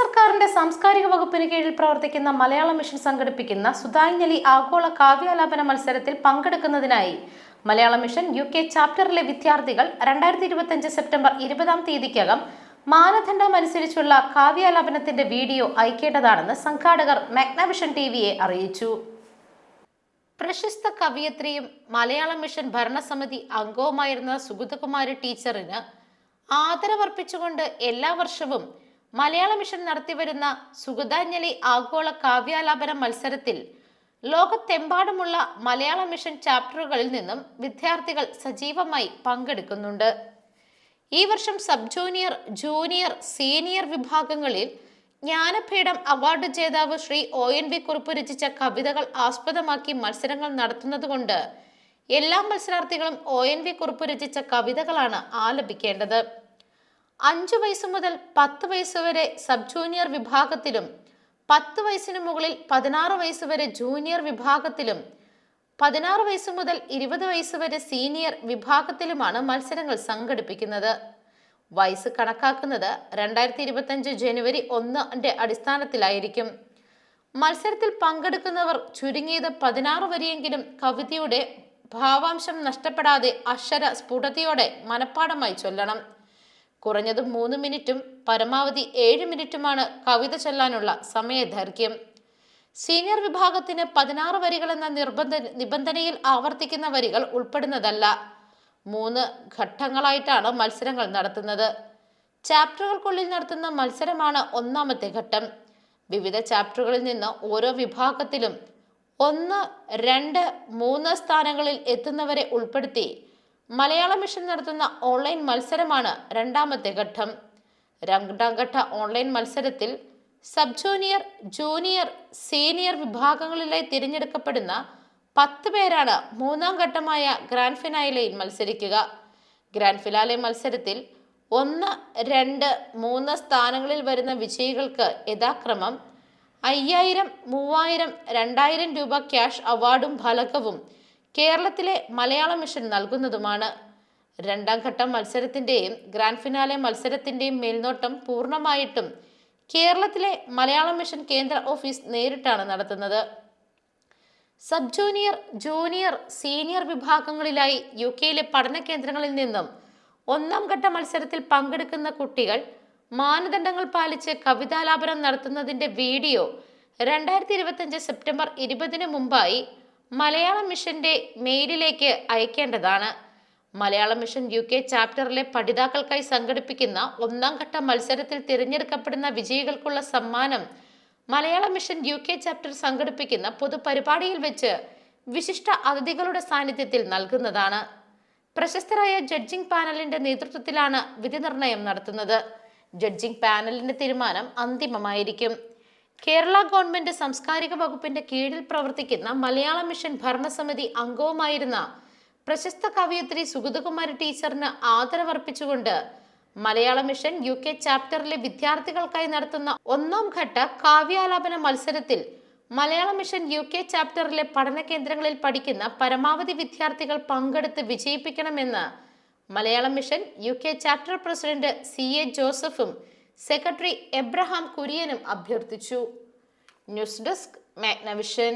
സർക്കാരിന്റെ സാംസ്കാരിക വകുപ്പിന് കീഴിൽ പ്രവർത്തിക്കുന്ന മലയാള മിഷൻ സംഘടിപ്പിക്കുന്ന സുധാഞ്ജലി ആഗോള കാവ്യാലാപന മത്സരത്തിൽ പങ്കെടുക്കുന്നതിനായി മലയാള മിഷൻ യു കെ ചാപ്റ്ററിലെ വിദ്യാർത്ഥികൾ രണ്ടായിരത്തി ഇരുപത്തിയഞ്ച് സെപ്റ്റംബർ ഇരുപതാം തീയതിക്കകം മാനദണ്ഡം അനുസരിച്ചുള്ള കാവ്യാലാപനത്തിന്റെ വീഡിയോ അയക്കേണ്ടതാണെന്ന് സംഘാടകർ മാഗ്നവിഷൻ ടി വിയെ അറിയിച്ചു. പ്രശസ്ത കവിയത്രിയും മലയാള മിഷൻ ഭരണസമിതി അംഗവുമായിരുന്ന സുഗതകുമാരി ടീച്ചറിന് ആദരവർപ്പിച്ചുകൊണ്ട് എല്ലാ വർഷവും മലയാള മിഷൻ നടത്തിവരുന്ന സുഗതാഞ്ജലി ആഗോള കാവ്യാലാപന മത്സരത്തിൽ ലോകത്തെമ്പാടുമുള്ള മലയാള മിഷൻ ചാപ്റ്ററുകളിൽ നിന്നും വിദ്യാർത്ഥികൾ സജീവമായി പങ്കെടുക്കുന്നുണ്ട്. ഈ വർഷം സബ് ജൂനിയർ ജൂനിയർ സീനിയർ വിഭാഗങ്ങളിൽ ജ്ഞാനപീഠം അവാർഡ് ജേതാവ് ശ്രീ ഒ എൻ വി കുറിപ്പ് രചിച്ച കവിതകൾ ആസ്പദമാക്കി മത്സരങ്ങൾ നടത്തുന്നതുകൊണ്ട് എല്ലാ മത്സരാർത്ഥികളും ഒ എൻ വി കുറിപ്പ് രചിച്ച കവിതകളാണ് ആലപിക്കേണ്ടത്. അഞ്ചു വയസ്സ് മുതൽ പത്ത് വയസ്സ് വരെ സബ് ജൂനിയർ വിഭാഗത്തിലും പത്ത് വയസ്സിന് മുകളിൽ പതിനാറ് വയസ്സ് വരെ ജൂനിയർ വിഭാഗത്തിലും പതിനാറ് വയസ്സ് മുതൽ ഇരുപത് വയസ്സ് വരെ സീനിയർ വിഭാഗത്തിലുമാണ് മത്സരങ്ങൾ സംഘടിപ്പിക്കുന്നത്. വയസ്സ് കണക്കാക്കുന്നത് രണ്ടായിരത്തി ഇരുപത്തഞ്ച് ജനുവരി ഒന്നിന്റെ അടിസ്ഥാനത്തിലായിരിക്കും. മത്സരത്തിൽ പങ്കെടുക്കുന്നവർ ചുരുങ്ങിയത് പതിനാറ് വരെയെങ്കിലും കവിതയുടെ ഭാവാംശം നഷ്ടപ്പെടാതെ അക്ഷര സ്ഫുടതയോടെ മനഃപ്പാടമായി ചൊല്ലണം. കുറഞ്ഞത് മൂന്ന് മിനിറ്റും പരമാവധി ഏഴ് മിനിറ്റുമാണ് കവിത ചൊല്ലാനുള്ള സമയദൈർഘ്യം. സീനിയർ വിഭാഗത്തിന് പതിനാറ് വരികൾ എന്ന നിർബന്ധ നിബന്ധനയിൽ ആവർത്തിക്കുന്ന വരികൾ ഉൾപ്പെടുന്നതല്ല. മൂന്ന് ഘട്ടങ്ങളായിട്ടാണ് മത്സരങ്ങൾ നടത്തുന്നത്. ചാപ്റ്ററുകൾക്കുള്ളിൽ നടത്തുന്ന മത്സരമാണ് ഒന്നാമത്തെ ഘട്ടം. വിവിധ ചാപ്റ്ററുകളിൽ നിന്ന് ഓരോ വിഭാഗത്തിലും ഒന്ന് രണ്ട് മൂന്ന് സ്ഥാനങ്ങളിൽ എത്തുന്നവരെ ഉൾപ്പെടുത്തി മലയാള മിഷൻ നടത്തുന്ന ഓൺലൈൻ മത്സരമാണ് രണ്ടാമത്തെ ഘട്ടം. രണ്ടാം ഘട്ട ഓൺലൈൻ മത്സരത്തിൽ സബ് ജൂനിയർ ജൂനിയർ സീനിയർ വിഭാഗങ്ങളിലായി തിരഞ്ഞെടുക്കപ്പെടുന്ന പത്ത് പേരാണ് മൂന്നാം ഘട്ടമായ ഗ്രാൻഡ് ഫിനാലയിൽ മത്സരിക്കുക. ഗ്രാൻഡ് ഫിനാലെ മത്സരത്തിൽ ഒന്ന് രണ്ട് മൂന്ന് സ്ഥാനങ്ങളിൽ വരുന്ന വിജയികൾക്ക് യഥാക്രമം അയ്യായിരം മൂവായിരം രണ്ടായിരം രൂപ ക്യാഷ് അവാർഡും ഫലകവും കേരളത്തിലെ മലയാള മിഷൻ നൽകുന്നതുമാണ്. രണ്ടാം ഘട്ട മത്സരത്തിന്റെയും ഗ്രാൻഡ് ഫിനാലെ മത്സരത്തിന്റെയും മേൽനോട്ടം പൂർണമായിട്ടും കേരളത്തിലെ മലയാള മിഷൻ കേന്ദ്ര ഓഫീസ് നേരിട്ടാണ് നടത്തുന്നത്. സബ് ജൂനിയർ ജൂനിയർ സീനിയർ വിഭാഗങ്ങളിലായി യു കെയിലെ പഠന കേന്ദ്രങ്ങളിൽ നിന്നും ഒന്നാം ഘട്ട മത്സരത്തിൽ പങ്കെടുക്കുന്ന കുട്ടികൾ മാനദണ്ഡങ്ങൾ പാലിച്ച് കവിതാലാപനം നടത്തുന്നതിന്റെ വീഡിയോ രണ്ടായിരത്തി ഇരുപത്തഞ്ച് സെപ്റ്റംബർ ഇരുപതിന് മുമ്പായി മലയാള മിഷന്റെ മെയിലിലേക്ക് അയക്കേണ്ടതാണ്. മലയാളം മിഷൻ യു കെ ചാപ്റ്ററിലെ പഠിതാക്കൾക്കായി സംഘടിപ്പിക്കുന്ന ഒന്നാം ഘട്ട മത്സരത്തിൽ തിരഞ്ഞെടുക്കപ്പെടുന്ന വിജയികൾക്കുള്ള സമ്മാനം Malayalam mission U K chapter സംഘടിപ്പിക്കുന്ന പൊതുപരിപാടിയിൽ വെച്ച് വിശിഷ്ട അതിഥികളുടെ സാന്നിധ്യത്തിൽ നൽകുന്നതാണ്. പ്രശസ്തരായ ജഡ്ജിംഗ് പാനലിന്റെ നേതൃത്വത്തിലാണ് വിധി നിർണയം നടത്തുന്നത്. ജഡ്ജിംഗ് പാനലിന്റെ തീരുമാനം അന്തിമമായിരിക്കും. കേരള ഗവൺമെന്റ് സാംസ്കാരിക വകുപ്പിന്റെ കീഴിൽ പ്രവർത്തിക്കുന്ന മലയാള മിഷൻ ഭരണസമിതി അംഗവുമായിരുന്ന പ്രശസ്ത കവയിത്രി സുഗതകുമാരി ടീച്ചറിന് ആദരവർപ്പിച്ചുകൊണ്ട് മലയാള മിഷൻ യു കെ ചാപ്റ്ററിലെ വിദ്യാർത്ഥികൾക്കായി നടത്തുന്ന ഒന്നാം ഘട്ട കാവ്യാലാപന മത്സരത്തിൽ മലയാള മിഷൻ യു കെ ചാപ്റ്ററിലെ പഠന കേന്ദ്രങ്ങളിൽ പഠിക്കുന്ന പരമാവധി വിദ്യാർത്ഥികൾ പങ്കെടുത്ത് വിജയിപ്പിക്കണമെന്ന് Malayalam mission U K chapter president C A ജോസഫും സെക്രട്ടറി എബ്രഹാം കുര്യനും അഭ്യർത്ഥിച്ചു. News desk Magnavision.